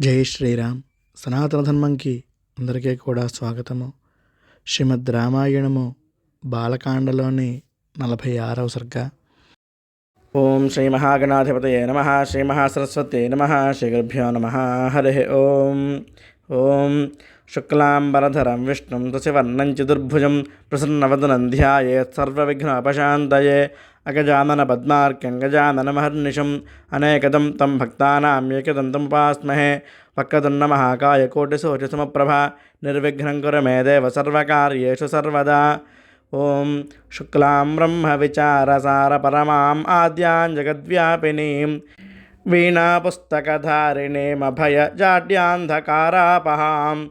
జై శ్రీరామ్. సనాతన ధర్మంకి అందరికీ కూడా స్వాగతము. శ్రీమద్ రామాయణము బాలకాండలోని నలభై ఆరవ సర్గ. ఓం శ్రీ మహాగణాధిపతయే నమ. శ్రీ మహాసరస్వతే నమ. శ్రీ గురుభ్యో నమ. హరి ఓం. ఓం. శుక్లాంబరధరం విష్ణుం దశవర్ణం చతుర్భుజం ప్రసన్నవదనం ధ్యాయేత్ సర్వవిఘ్నోపశాంతయే. అగజానన పద్మార్క్యం గజాననమహర్నిశం అనేకదం తం భక్తానాం ఏకదంతముపాస్మహే వక్రతున్న మహాకాయ కోటిశోచసమప్రభ నిర్విఘ్నం కురు మే దేవ సర్వకార్యేషు సర్వదా ఓం శుక్లాం బ్రహ్మ విచారసార పరమాం ఆద్యాం జగద్వ్యాపినీం వీణాపుస్తకధారిణీమభయ జాడ్యాంధకారాపహాం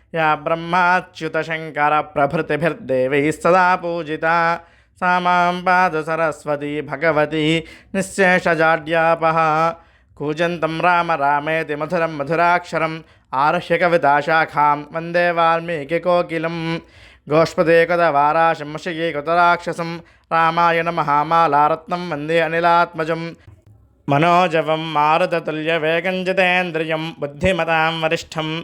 యా బ్రహ్మాచ్యుతశంకరప్రభృతిభిర్దేవైः సదా పూజితా सा మాం పాదు సరస్వతి భగవతి నిశ్శేషజాడ్యాపహ కూజంతం రామ రామేతి మధురం మధురాక్షరం ఆర్హ్య కవితాశాఖాం వందే వాల్మీకికోకిలం గోష్పదే కదవారాశంశయే కృతరాక్షసం రామాయణ మహామాలారత్నం వందే అనిలాత్మజం మనోజవం మారుతతుల్యవేగంజితేంద్రియం బుద్ధిమతాం వరిష్టం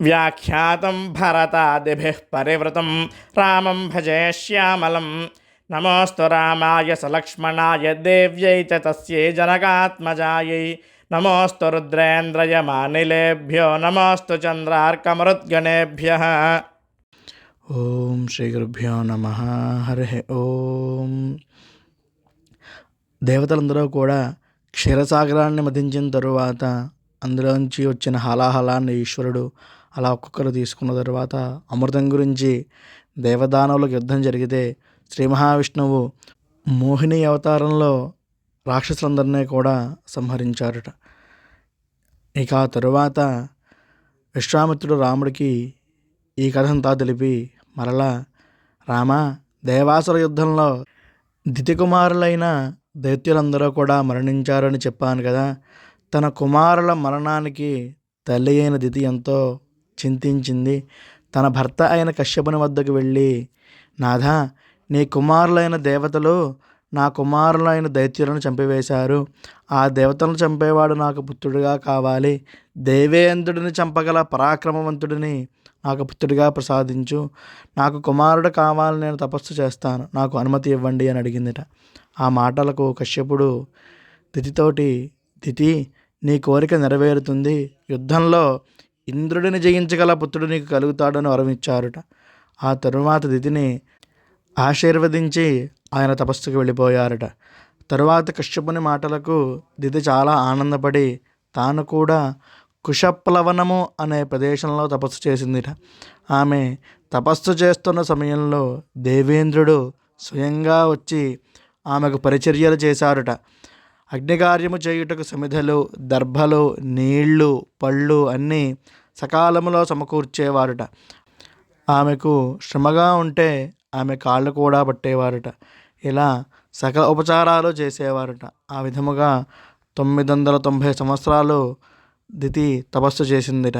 వ్యాఖ్యాతం భరతాదిభి పరివృతం। రామం భజే శ్యామలం। నమోస్తు రామాయ సలక్ష్మణాయ దేవ్యై చ తస్యై జనకాత్మజాయై। నమోస్తు రుద్రేంద్రయ మానిలేభ్యో। నమోస్తు చంద్రార్కమరుద్గణేభ్య। ఓం శ్రీ గురుభ్యో నమ। హరి ఓం। దేవతలందరూ కూడా క్షీరసాగరాన్ని మధించిన తరువాత అందులోంచి వచ్చిన హలాహలాన్ని ఈశ్వరుడు అలా ఒక్కొక్కరు తీసుకున్న తర్వాత అమృతం గురించి దేవదానవులకు యుద్ధం జరిగితే శ్రీ మహావిష్ణువు మోహిని అవతారంలో రాక్షసులందరినీ కూడా సంహరించారట. ఇక ఆ తరువాత విశ్వామిత్రుడు రాముడికి ఈ కథంతా తెలిపి మరలా రామ దేవాసుర యుద్ధంలో దితికుమారులైన దైత్యులందరూ కూడా మరణించారని చెప్పాను కదా. తన కుమారుల మరణానికి తల్లి అయిన దితి ఎంతో చింతించింది. తన భర్త అయిన కశ్యపుని వద్దకు వెళ్ళి నాథ నీ కుమారులైన దేవతలు నా కుమారులైన దైత్యులను చంపివేశారు. ఆ దేవతలను చంపేవాడు నాకు పుత్రుడిగా కావాలి. దేవేంద్రుడిని చంపగల పరాక్రమవంతుడిని నాకు పుత్రుడిగా ప్రసాదించు. నాకు కుమారుడు కావాలని నేను తపస్సు చేస్తాను. నాకు అనుమతి ఇవ్వండి అని అడిగిందిట. ఆ మాటలకు కశ్యపుడు దితితోటి దితి నీ కోరిక నెరవేరుతుంది. యుద్ధంలో ఇంద్రుడిని జయించగల పుత్రుడు నీకు కలుగుతాడని వరమిచ్చారుట. ఆ తరువాత దితిని ఆశీర్వదించి ఆయన తపస్సుకు వెళ్ళిపోయారట. తరువాత కశ్యపుని మాటలకు దితి చాలా ఆనందపడి తాను కూడా కుషప్లవనము అనే ప్రదేశంలో తపస్సు చేసిందిట. ఆమె తపస్సు చేస్తున్న సమయంలో దేవేంద్రుడు స్వయంగా వచ్చి ఆమెకు పరిచర్యలు చేశారుట. అగ్నికార్యము చేయుటకు సమిధలు దర్భలు నీళ్ళు పళ్ళు అన్నీ సకాలంలో సమకూర్చేవారట. ఆమెకు శ్రమగా ఉంటే ఆమె కాళ్ళు కూడా పట్టేవారట. ఇలా సకల ఉపచారాలు చేసేవారట. ఆ విధముగా తొమ్మిది వందల తొంభై సంవత్సరాలు దితి తపస్సు చేసిందిట.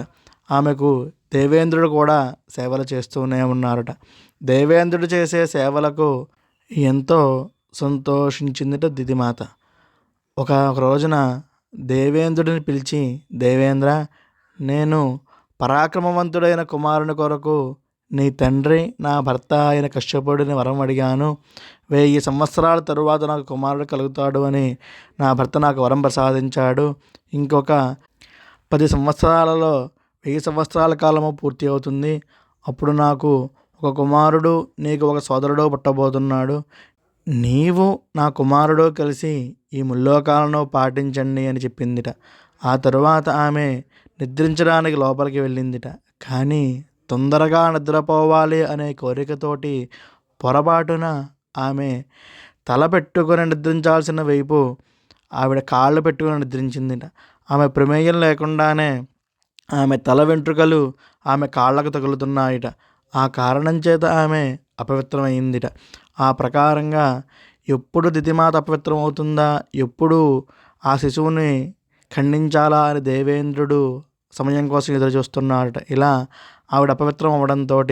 ఆమెకు దేవేంద్రుడు కూడా సేవలు చేస్తూనే ఉన్నారట. దేవేంద్రుడు చేసే సేవలకు ఎంతో సంతోషించిందిట దితిమాత ఒక ఒక రోజున దేవేంద్రుడిని పిలిచి దేవేంద్ర నేను పరాక్రమవంతుడైన కుమారుని కొరకు నీ తండ్రి నా భర్త అయిన కశ్యపుడిని వరం అడిగాను. వెయ్యి సంవత్సరాల తరువాత నాకు కుమారుడు కలుగుతాడు అని నా భర్త నాకు వరం ప్రసాదించాడు. ఇంకొక పది సంవత్సరాలలో వెయ్యి సంవత్సరాల కాలము పూర్తి అవుతుంది. అప్పుడు నాకు ఒక కుమారుడు నీకు ఒక సోదరుడు పుట్టబోతున్నాడు. నీవు నా కుమారుడు కలిసి ఈ ముల్లోకాలను పాటించండి అని చెప్పిందిట. ఆ తరువాత ఆమె నిద్రించడానికి లోపలికి వెళ్ళిందిట. కానీ తొందరగా నిద్రపోవాలి అనే కోరికతోటి పొరపాటున ఆమె తల పెట్టుకొని నిద్రించాల్సిన వైపు ఆవిడ కాళ్ళు పెట్టుకుని నిద్రించిందిట. ఆమె ప్రమేయం లేకుండానే ఆమె తల వెంట్రుకలు ఆమె కాళ్ళకు తగులుతున్నాయిట. ఆ కారణం చేత ఆమె అపవిత్రమైందిట. ఆ ప్రకారంగా ఎప్పుడు దితిమాత అపవిత్రం అవుతుందా ఎప్పుడు ఆ శిశువుని ఖండించాలా అని దేవేంద్రుడు సమయం కోసం ఎదురుచూస్తున్నాడట. ఇలా ఆవిడ అపవిత్రం అవ్వడంతో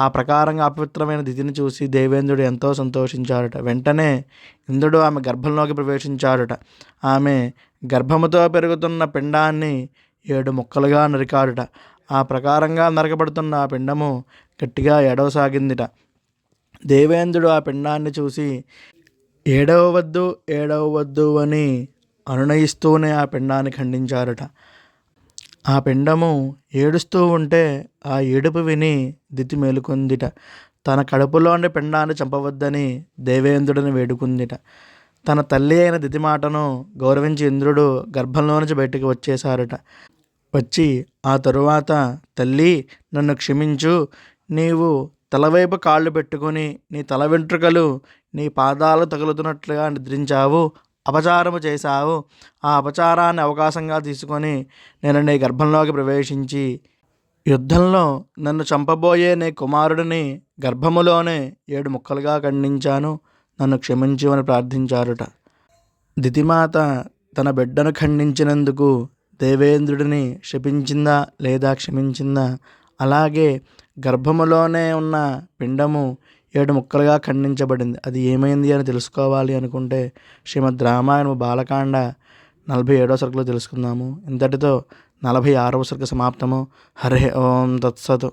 ఆ ప్రకారంగా అపవిత్రమైన దితిని చూసి దేవేంద్రుడు ఎంతో సంతోషించాడట. వెంటనే ఇంద్రుడు ఆమె గర్భంలోకి ప్రవేశించాడట. ఆమె గర్భముతో పెరుగుతున్న పిండాన్ని ఏడు ముక్కలుగా నరికాడుట. ఆ ప్రకారంగా నరకబడుతున్న ఆ పిండము గట్టిగా ఏడవసాగిందిట. దేవేంద్రుడు ఆ పిండాన్ని చూసి ఏడవవద్దు ఏడవవద్దు అని అనునయిస్తూనే ఆ పిండాన్ని ఖండించారట. ఆ పిండము ఏడుస్తూ ఉంటే ఆ ఏడుపు విని దితి మేలుకుందిట. తన కడుపులోని పిండాన్ని చంపవద్దని దేవేంద్రుడిని వేడుకుందిట. తన తల్లి అయిన దితి మాటను గౌరవించి ఇంద్రుడు గర్భంలో నుంచి బయటకు వచ్చేసారట వచ్చి ఆ తరువాత తల్లి నన్ను క్షమించు నీవు తలవైపు కాళ్ళు పెట్టుకొని నీ తల వెంట్రుకలు నీ పాదాలు తగులుతున్నట్లుగా నిద్రించావు అపచారము చేశావు. ఆ అపచారాన్ని అవకాశంగా తీసుకొని నేను నీ గర్భంలోకి ప్రవేశించి యుద్ధంలో నన్ను చంపబోయే నీ కుమారుడిని గర్భములోనే ఏడు ముక్కలుగా ఖండించాను. నన్ను క్షమించమని ప్రార్థించారుట. దితిమాత తన బిడ్డను ఖండించినందుకు దేవేంద్రుడిని శపించిందా లేదా క్షమించిందా? అలాగే గర్భములోనే ఉన్న పిండము ఏడు ముక్కలుగా ఖండించబడింది. అది ఏమైంది అని తెలుసుకోవాలి అనుకుంటే శ్రీమద్ రామాయణము బాలకాండ నలభై ఏడవ సరుకులో తెలుసుకుందాము. ఇంతటితో నలభై ఆరవ సరుకు సమాప్తము. హరే ఓం తత్సతు.